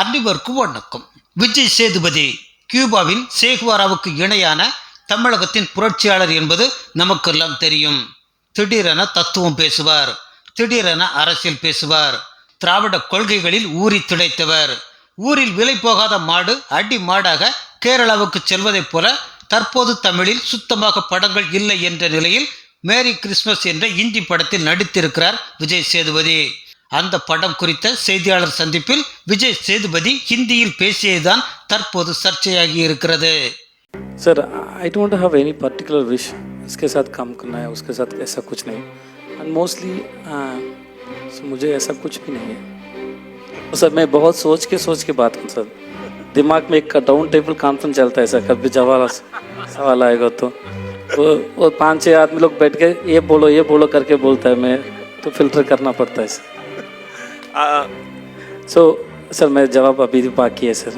அன்பிவர்க்கு வணக்கம். விஜய் சேதுபதி கியூபாவின் சேகுவாராவுக்கு இணையான தமிழகத்தின் புரட்சியாளர் என்பது நமக்கெல்லாம் தெரியும். திடீரென தத்துவம் பேசுவார் திடீரென அரசியல் பேசுவார் திராவிட கொள்கைகளில் ஊறி திளைத்தவர். ஊரில் விலை போகாத மாடு அடி மாடாக கேரளாவுக்கு செல்வதைப் போல தற்போது தமிழில் சுத்தமாக படங்கள் இல்லை என்ற நிலையில் மேரி கிறிஸ்மஸ் என்ற இந்தி படத்தில் நடித்திருக்கிறார் விஜய் சேதுபதி. அந்த படம் குறித்த செய்தியாளர் சந்திப்பில் விஜய் சேதுபதி ஹிந்தியில் பேசியதுதான் தற்போது சர்ச்சையாகி இருக்கிறது sir I don't have any particular wish इसके साथ काम करना है उसके साथ ऐसा कुछ नहीं एंड मोस्टली मुझे ऐसा कुछ भी नहीं है तो सर मैं बहुत सोच के सोच के बात हूँ सर दिमाग में एक डाउन टेबल कॉन्फ्रेंस चलता है सर कभी जवाब सवाल आएगा तो वो वो पाँच छः आदमी लोग बैठ के ये बोलो ये बोलो करके बोलता है मैं तो फिल्टर करना पड़ता है सर सो सर मेरा जवाब अभी भी बाकी है सर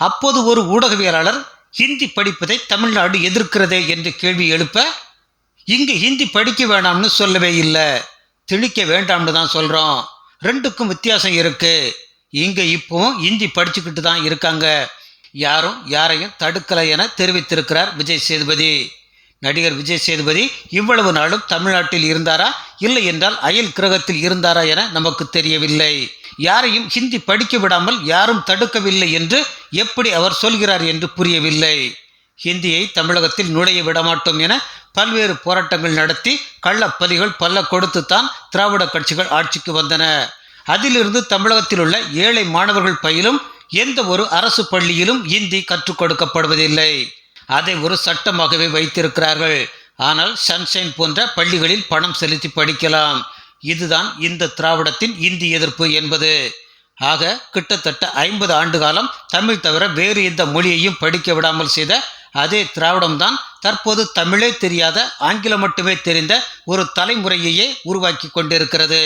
அப்போது ஒரு ஊடகவியலாளர் ஹிந்தி படிப்பதை தமிழ்நாடு எதிர்க்கிறதே என்று கேள்வி எழுப்ப இங்கு ஹிந்தி படிக்க வேண்டாம்னு சொல்லவே இல்லை திணிக்க வேண்டாம்னு தான் சொல்கிறோம் ரெண்டுக்கும் வித்தியாசம் இருக்கு இங்கே இப்போவும் ஹிந்தி படிச்சுக்கிட்டு தான் இருக்காங்க யாரும் யாரையும் தடுக்கலை என தெரிவித்திருக்கிறார் விஜய் சேதுபதி நடிகர் விஜய் சேதுபதி இவ்வளவு நாளும் தமிழ்நாட்டில் இருந்தாரா? இல்லை என்றால் அயல் கிரகத்தில் இருந்தாரா என நமக்கு தெரியவில்லை. யாரையும் ஹிந்தி படிக்க விடாமல் யாரும் தடுக்கவில்லை என்று எப்படி அவர் சொல்கிறார் என்று புரியவில்லை. ஹிந்தியை தமிழகத்தில் நுழைய விடமாட்டோம் என பல்வேறு போராட்டங்கள் நடத்தி கள்ளப்பலிகள் பல்ல கொடுத்துத்தான் திராவிட கட்சிகள் ஆட்சிக்கு வந்தன. அதிலிருந்து தமிழகத்தில் உள்ள ஏழை மாணவர்கள் பயிலும் எந்த ஒரு அரசு பள்ளியிலும் இந்தி கற்றுக் கொடுக்கப்படுவதில்லை. அதை ஒரு சட்டமாகவே வைத்திருக்கிறார்கள். ஆனால் சன்ஷைன் போன்ற பள்ளிகளில் பணம் செலுத்தி படிக்கலாம். இதுதான் இந்த திராவிடத்தின் இந்தி எதிர்ப்பு என்பது. ஆக கிட்டத்தட்ட ஐம்பது ஆண்டு காலம் தமிழ் தவிர வேறு எந்த மொழியையும் படிக்க விடாமல் செய்த அதே திராவிடம்தான் தற்போது தமிழே தெரியாத ஆங்கிலம் மட்டுமே தெரிந்த ஒரு தலைமுறையையே உருவாக்கி கொண்டிருக்கிறது.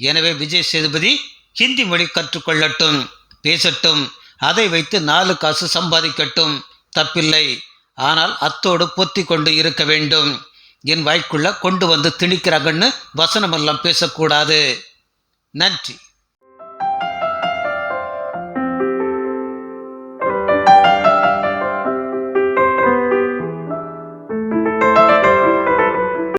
எனவே விஜய் சேதுபதி ஹிந்தி மொழி கற்றுக்கொள்ளட்டும் பேசட்டும். அதை வைத்து நாலு காசு சம்பாதிக்கட்டும். தப்பில்லை. ஆனால் அத்தோடு பொத்தி கொண்டு இருக்க வேண்டும். என் வாய்க்குள்ள கொண்டு வந்து திணிக்கிறாங்கன்னு வசனமெல்லாம் பேசக்கூடாது. நன்றி.